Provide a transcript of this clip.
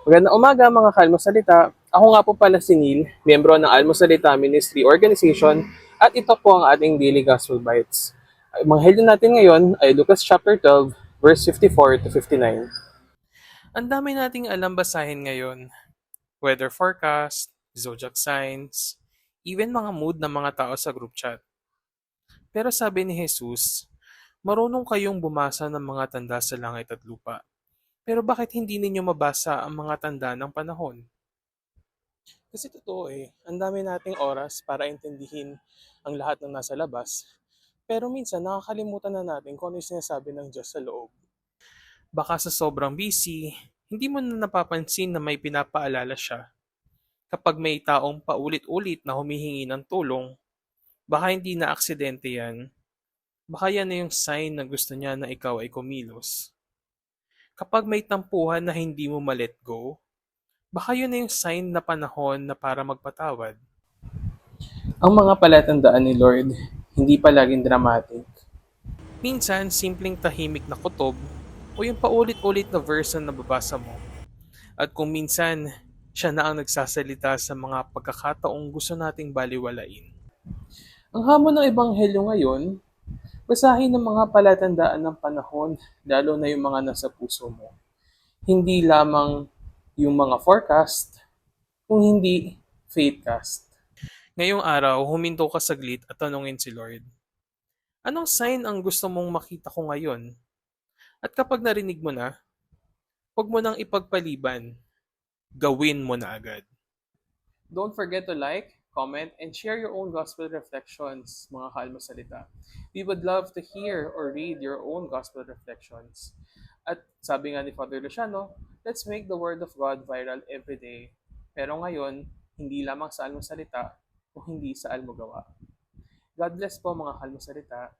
Magandang umaga mga Kalmosalita. Ako nga po pala si Neil, miyembro ng Almosalita Ministry Organization at ito po ang ating Daily Gospel Bites. Ang mga natin ngayon ay Lucas chapter 12 verse 54 to 59. Ang dami nating alam basahin ngayon. Weather forecast, zodiac signs, even mga mood ng mga tao sa group chat. Pero sabi ni Jesus, marunong kayong bumasa ng mga tanda sa langit at lupa. Pero bakit hindi ninyo mabasa ang mga tanda ng panahon? Kasi totoo eh, ang dami nating oras para intindihin ang lahat ng nasa labas. Pero minsan nakakalimutan na natin kung ano yung sinasabi ng Diyos sa loob. Baka sa sobrang busy, hindi mo na napapansin na may pinapaalala siya. Kapag may taong paulit-ulit na humihingi ng tulong, baka hindi na aksidente yan. Baka yan na yung sign na gusto niya na ikaw ay kumilos. Kapag may tampuhan na hindi mo ma-let go, baka yun na yung sign na panahon na para magpatawad. Ang mga palatandaan ni Lord, hindi palaging dramatic. Minsan, simpleng tahimik na kutob o yung paulit-ulit na verse na nababasa mo. At kung minsan, siya na ang nagsasalita sa mga pagkakataong gusto nating baliwalain. Ang hamon ng Ebanghelyo ngayon, basahin ang mga palatandaan ng panahon, lalo na yung mga nasa puso mo. Hindi lamang yung mga forecast, kung hindi faithcast. Ngayong araw, huminto ka saglit at tanungin si Lord, Anong sign ang gusto mong makita ko ngayon? At kapag narinig mo na, huwag mo nang ipagpaliban. Gawin mo na agad. Don't forget to like, comment, and share your own gospel reflections, mga kalma salita. We would love to hear or read your own gospel reflections. At sabi nga ni Father Luciano, let's make the Word of God viral every day. Pero ngayon, hindi lamang sa almosalita o hindi sa almogawa. God bless po mga kalmosalita.